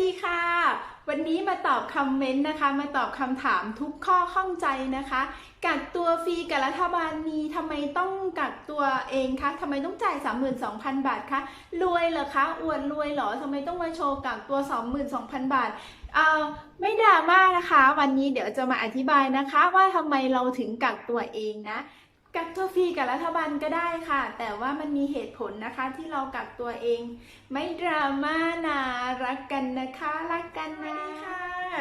ดีค่ะ วันนี้มาตอบคอมเมนต์นะคะ มาตอบคำถามทุกข้อข้องใจนะคะ กักตัวฟรีกับรัฐบาลมีทำไมต้องกักตัวเองคะทำไมต้องจ่าย 32,000 บาทคะ รวยเหรอคะ อวดรวยเหรอทำไมต้องมาโชว์กักตัว 22,000 บาทเออไม่ดราม่านะคะ วันนี้เดี๋ยวจะมาอธิบายนะคะ ว่าทำไมเราถึงกักตัวเองนะ กักตัวฟรีกับรัฐบาลก็ได้ค่ะ แต่ว่ามันมีเหตุผลนะคะที่เรากักตัวเอง ไม่ดราม่านะรักกันนะคะรักกันนะค่ะ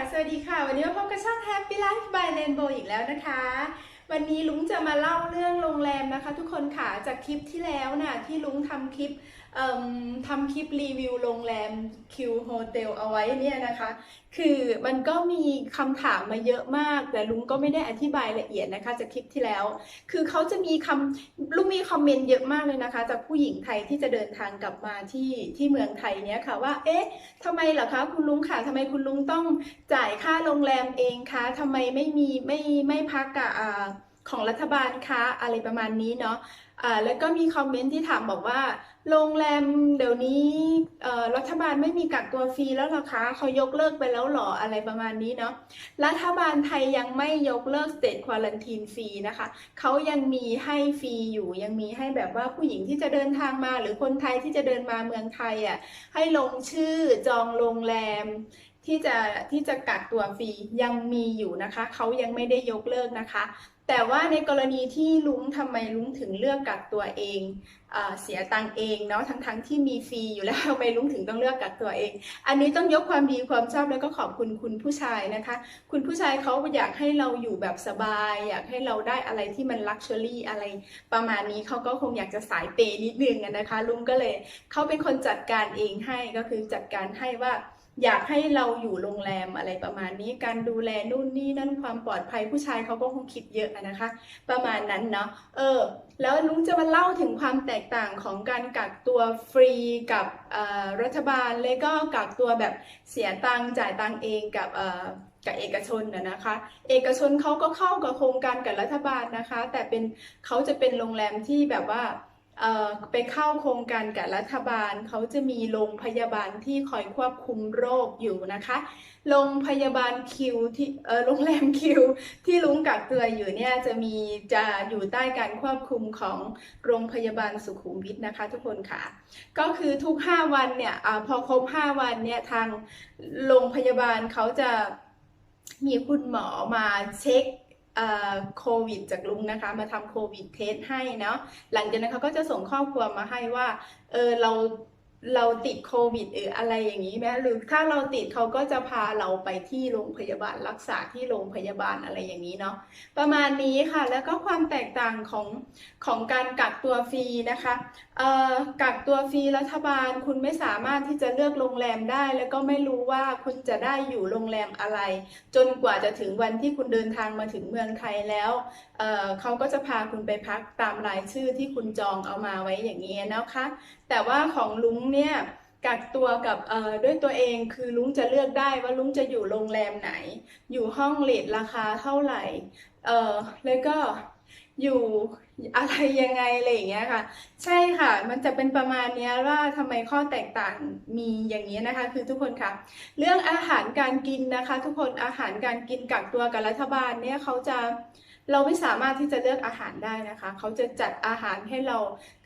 สวัสดีค่ะ วันนี้มาพบกับช่อง Happy Life by Rainbow อีกแล้วนะคะ วันนี้ลุงจะมาเล่าเรื่องโรงแรมนะคะ ทุกคนค่ะจากคลิปที่แล้วนะ่ะที่ลุงทำคลิป ทำคลิปรีวิวโรงแรมคิวโฮเทลเอาไว้เนี่ยนะคะ คือมันก็มีคำถามมาเยอะมาก แต่ลุงก็ไม่ได้อธิบายละเอียดนะคะจากคลิปที่แล้ว คือเขาจะมีคำลุงมีคอมเมนต์เยอะมากเลยนะคะ จากผู้หญิงไทยที่จะเดินทางกลับมาที่ที่เมืองไทยเนี้ยค่ะว่า เอ๊ะทำไมเหรอคะคุณลุงค่ะทำไมคุณลุงต้องจ่ายค่าโรงแรมเองคะทำไมไม่มีไม่ไม่พักกับอ่า ของรัฐบาลคะอะไรประมาณนี้เนาะอ่าแล้วก็มีคอมเมนต์ที่ถามบอกว่า โรงแรมเดี๋ยวนี้รัฐบาลไม่มีกักตัวฟรีแล้วหรอคะเขายกเลิกไปแล้วหรออะไรประมาณนี้เนาะรัฐบาลไทยยังไม่ยกเลิก state quarantine ฟรีนะคะเขายังมีให้ฟรีอยู่ยังมีให้แบบว่าผู้หญิงที่จะเดินทางมา หรือคนไทยที่จะเดินมาเมืองไทยอะให้ลงชื่อจองโรงแรม ที่จะที่จะกักตัวฟรียังมีอยู่นะคะ เขายังไม่ได้ยกเลิกนะคะ แต่ว่าในกรณีที่ลุงทำไมลุงถึงเลือกกักตัวเองเอเสียตังเองเนาะทั้งทั้งๆที่มีฟรีอยู่แล้วทำไมลุงถึงต้องเลือกกักตัวเอง อันนี้ต้องยกความดีความชอบแล้วก็ขอบคุณคุณผู้ชายนะคะ คุณผู้ชายเขาอยากให้เราอยู่แบบสบาย อยากให้เราได้อะไรที่มันลักชัวรี่อะไรประมาณนี้เขาก็คงอยากจะสายเปย์นิดนึงนะคะ ลุงก็เลยเขาเป็นคนจัดการเองให้ก็คือจัดการให้ว่า อยากให้เราอยู่โรงแรมอะไรประมาณนี้ การดูแลนู่นนี่นั่นความปลอดภัยผู้ชายเขาก็คงคิดเยอะนะคะ ประมาณนั้นเนาะเออ แล้วนุ้งจะมาเล่าถึงความแตกต่างของการกักตัวฟรีกับออรัฐบาลแล้วก็กักตัวแบบเสียตังค์จ่ายตังค์เองกับเอ่อกับเอกชนนะนะคะ เอกชนเขาก็เข้ากับโครงการกับรัฐบาลนะคะ แต่เป็นเขาจะเป็นโรงแรมที่แบบว่า ไปเข้าโครงการกับรัฐบาลเขาจะมีโรงพยาบาลที่คอยควบคุมโรคอยู่นะคะโรงพยาบาลคิวที่เออโรงแรมคิว ที่ลุงกักตัวอยู่เนี่ยจะมีจะอยู่ใต้การควบคุมของโรงพยาบาลสุขุมวิทนะคะ ทุกคนค่ะ ก็คือทุก 5 วันเนี่ยอพอครบ 5 วันเนี่ยทางโรงพยาบาลเขาจะมีคุณหมอมาเช็ค โควิดจากลุงนะคะ มาทำโควิดเทสให้เนาะหลังจากนั้นเขาก็จะส่งข้อความมาให้ว่าเออเรา เราติดโควิดหรืออะไรอย่างนี้ไหมหรือถ้าเราติดเขาก็จะพาเราไปที่โรงพยาบาลรักษาที่โรงพยาบาลอะไรอย่างนี้เนาะประมาณนี้ค่ะแล้วก็ความแตกต่างของของการกักตัวฟรีนะคะเอ่อกักตัวฟรีรัฐบาลคุณไม่สามารถที่จะเลือกโรงแรมได้ แล้วก็ไม่รู้ว่าคุณจะได้อยู่โรงแรมอะไร จนกว่าจะถึงวันที่คุณเดินทางมาถึงเมืองไทยแล้วเอ่อเขาก็จะพาคุณไปพักตามรายชื่อที่คุณจองเอามาไว้อย่างนี้นะคะ แต่ว่าของลุงเนี่ยกักตัวกับเอ่อด้วยตัวเองคือลุงจะเลือกได้ว่าลุงจะอยู่โรงแรมไหน อยู่ห้องเลทราคาเท่าไหร่เอ่อแล้วก็อยู่อะไรยังไงอะไรอย่างเงี้ยค่ะ ใช่ค่ะ มันจะเป็นประมาณเนี้ยว่าทำไมข้อแตกต่างมีอย่างนี้นะคะ คือทุกคนค่ะเรื่องอาหารการกินนะคะ ทุกคนอาหารการกินกักตัวกับรัฐบาลเนี่ยเขาจะ เราไม่สามารถที่จะเลือกอาหารได้นะคะ เขาจะจัดอาหารให้เรา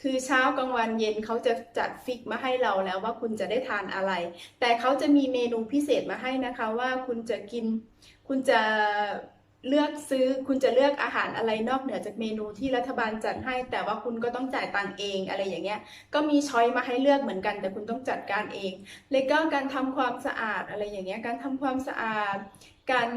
คือเช้ากลางวันเย็นเขาจะจัดฟิกมาให้เราแล้วว่าคุณจะได้ทานอะไร แต่เขาจะมีเมนูพิเศษมาให้นะคะว่าคุณจะกิน คุณจะเลือกซื้อคุณจะเลือกอาหารอะไรนอกเหนือจากเมนูที่รัฐบาลจัดให้ แต่ว่าคุณก็ต้องจ่ายตังเองอะไรอย่างเงี้ยก็มีช้อยมาให้เลือกเหมือนกัน แต่คุณต้องจัดการเองแล้วก็การทำความสะอาดอะไรอย่างเงี้ยการทำความสะอาด การ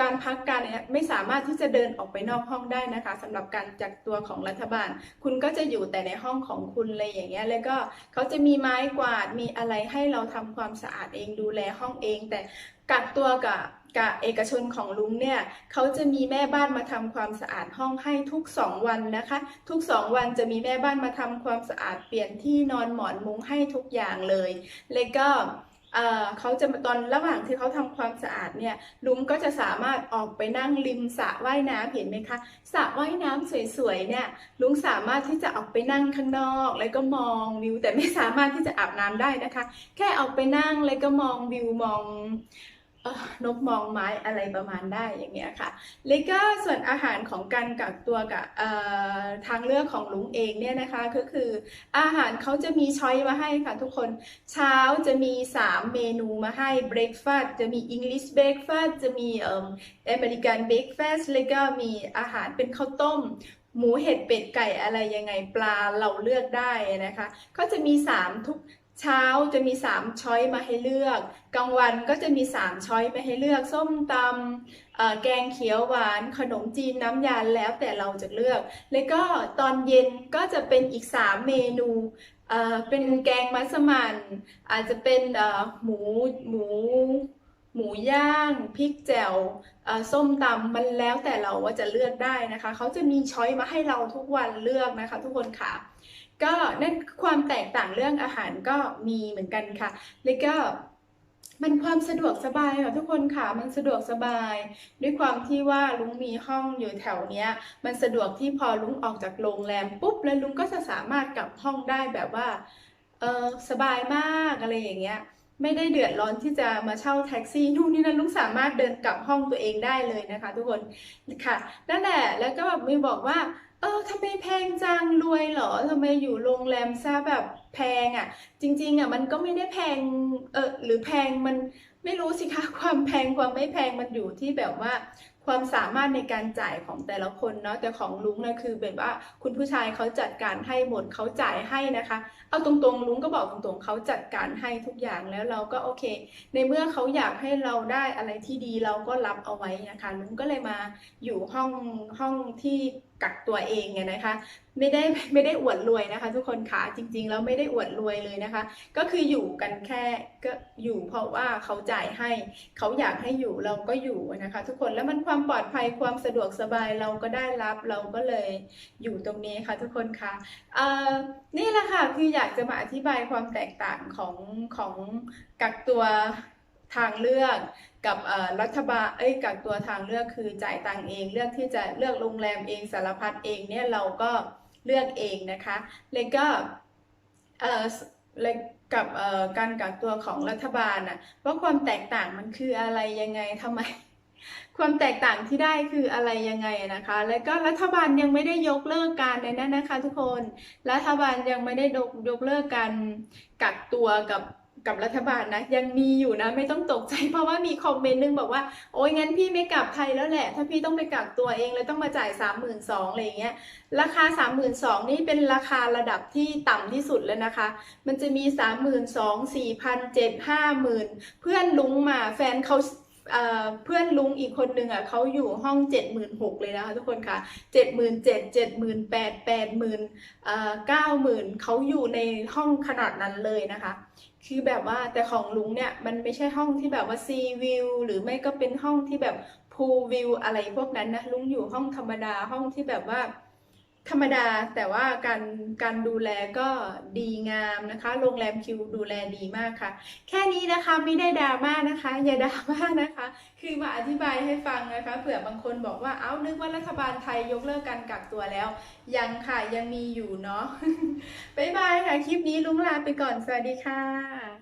การพักการเนี่ยไม่สามารถที่จะเดินออกไปนอกห้องได้นะคะสำหรับการจัดตัวของรัฐบาล คุณก็จะอยู่แต่ในห้องของคุณเลยอย่างเงี้ยแล้วก็เขาจะมีไม้กวาดมีอะไรให้เราทำความสะอาดเองดูแลห้องเอง แต่กักตัวกับกับเอกชนของลุงเนี่ยเขาจะมีแม่บ้านมาทำความสะอาดห้องให้ทุกสองวันนะคะ ทุกสองวันจะมีแม่บ้านมาทำความสะอาดเปลี่ยนที่นอนหมอนมุ้งให้ทุกอย่างเลย แล้วก็ เขาจะตอนระหว่างที่เขาทำความสะอาดเนี่ยลุงก็จะสามารถออกไปนั่งริมสระว่ายน้ำเห็นไหมคะสระว่ายน้ำสวยๆเนี่ยลุงสามารถที่จะออกไปนั่งข้างนอก แล้วก็มองวิว แต่ไม่สามารถที่จะอาบน้ำได้นะคะ แค่ออกไปนั่งแล้วก็มองวิวมอง นกมองไม้อะไรประมาณได้อย่างเงี้ยค่ะ แล้วก็ส่วนอาหารของการกักตัวกับทางเลือกของลุงเองเนี่ยนะคะก็คืออาหารเขาจะมีช้อยมาให้ค่ะทุกคนเช้าจะมี 3 เมนูมาให้ breakfast จะมี English breakfast จะมีเอ่อ American breakfast แล้วก็มีอาหารเป็นข้าวต้มหมูเห็ดเป็ดไก่อะไรยังไงปลาเราเลือกได้นะคะ ก็จะมี 3 ทุก เช้าจะมี 3 ช้อยมาให้เลือก กลางวันก็จะมี 3 ช้อยมาให้เลือก ส้มตำแกงเขียวหวาน ขนมจีนน้ำยาแล้วแต่เราจะเลือก แล้วก็ตอนเย็นก็จะเป็นอีก 3 เมนูเป็นแกงมัสมั่นอาจจะเป็นหมูหมูหมูย่างพริกแจ่วส้มตำมันแล้วแต่เราว่าจะเลือกได้นะคะ เขาจะมีช้อยมาให้เราทุกวันเลือกนะคะ ทุกคนค่ะ ก็นั่นความแตกต่างเรื่องอาหารก็มีเหมือนกันค่ะ แล้วก็มันความสะดวกสบายค่ะทุกคนค่ะมันสะดวกสบาย ด้วยความที่ว่าลุงมีห้องอยู่แถวเนี้ย มันสะดวกที่พอลุงออกจากโรงแรมปุ๊บแล้วลุงก็จะสามารถกลับห้องได้แบบว่าเออสบายมากอะไรอย่างเงี้ย ไม่ได้เดือดร้อนที่จะมาเช่าแท็กซี่นู่นนี่นั่นลุงสามารถเดินกลับห้องตัวเองได้เลยนะคะ ทุกคนค่ะนั่นแหละแล้วก็แบบมีบอกว่า ออทำไมแพงจังรวยเหรอทำไมอยู่โรงแรมซะแบบแพงอะ จริงๆอะมันก็ไม่ได้แพงเออหรือแพงมัน ไม่รู้สิคะความแพงความไม่แพงมันอยู่ที่แบบว่าความสามารถในการจ่ายของแต่ละคนเนาะแต่ของลุงนะคือแบบว่าคุณผู้ชายเขาจัดการให้หมดเขาจ่ายให้นะคะ เอาตรงๆลุงก็บอกตรงๆเขาจัดการให้ทุกอย่างแล้วเราก็โอเค ในเมื่อเขาอยากให้เราได้อะไรที่ดีเราก็รับเอาไว้นะคะลุงก็เลยมาอยู่ห้องห้องที่กักตัวเองไงนะคะ ไม่ได้ไม่ได้อวดรวยนะคะ ทุกคนค่ะจริงๆแล้วไม่ได้อวดรวยเลยนะคะ ก็คืออยู่กันแค่ก็อยู่เพราะว่าเขาจ่ายให้ เขาอยากให้อยู่เราก็อยู่นะคะทุกคนแล้วมันความปลอดภัยความสะดวกสบายเราก็ได้รับเราก็เลยอยู่ตรงนี้ค่ะทุกคนค่ะเอ่อนี่แหละค่ะคืออยากจะมาอธิบายความแตกต่างของของกักตัวทางเลือกกับรัฐบาลเอ้ยกักตัวทางเลือกคือจ่ายตังเองเลือกที่จะเลือกโรงแรมเองสารพัดเองเนี่ยเราก็เลือกเองนะคะแล้วก็ เอ่อแล้วกับเอ่อการกักตัวของรัฐบาลน่ะว่าความแตกต่างมันคืออะไรยังไงทำไม ความแตกต่างที่ได้คืออะไรยังไงนะคะ แล้วก็รัฐบาลยังไม่ได้ยกเลิกการในนั้นนะคะ ทุกคน รัฐบาลยังไม่ได้ยกยกเลิกการกักตัวกับ กับรัฐบาลนะ ยังมีอยู่นะ ไม่ต้องตกใจเพราะว่ามีคอมเมนต์นึงบอกว่า โอ้ยงั้นพี่ไม่กลับไทยแล้วแหละ ถ้าพี่ต้องไปกักตัวเองแล้วต้องมาจ่ายสามหมื่นสองอะไรอย่างเงี้ยราคาสามหมื่นสองนี่เป็นราคาระดับที่ต่ำที่สุดแล้วนะคะ มันจะมีสามหมื่นสองสี่พันเจ็ดห้าหมื่นเพื่อนลุงมาแฟนเขา เพื่อนลุงอีกคนหนึ่งอะเขาอยู่ห้องเจ็ดหมื่นหกเลยนะคะทุกคนค่ะเจ็ดหมื่นเจ็ดเจ็ดหมื่นแปดแปดหมื่นเอ่อเก้าหมื่นเขาอยู่ในห้องขนาดนั้นเลยนะคะ คือแบบว่าแต่ของลุงเนี่ยมันไม่ใช่ห้องที่แบบว่าซีวิวหรือไม่ก็เป็นห้องที่แบบพูลวิวอะไรพวกนั้นนะลุงอยู่ห้องธรรมดาห้องที่แบบว่า ธรรมดาแต่ว่าการการดูแลก็ดีงามนะคะ โรงแรมคิวดูแลดีมากค่ะ แค่นี้นะคะไม่ได้ดราม่านะคะ อย่าดราม่านะคะ คือมาอธิบายให้ฟังนะคะเผื่อบางคนบอกว่าเอ้านึกว่ารัฐบาลไทยยกเลิกการกักตัวแล้ว ยังค่ะยังมีอยู่เนาะบ๊ายบายค่ะ คลิปนี้ลุงลาไปก่อนสวัสดีค่ะ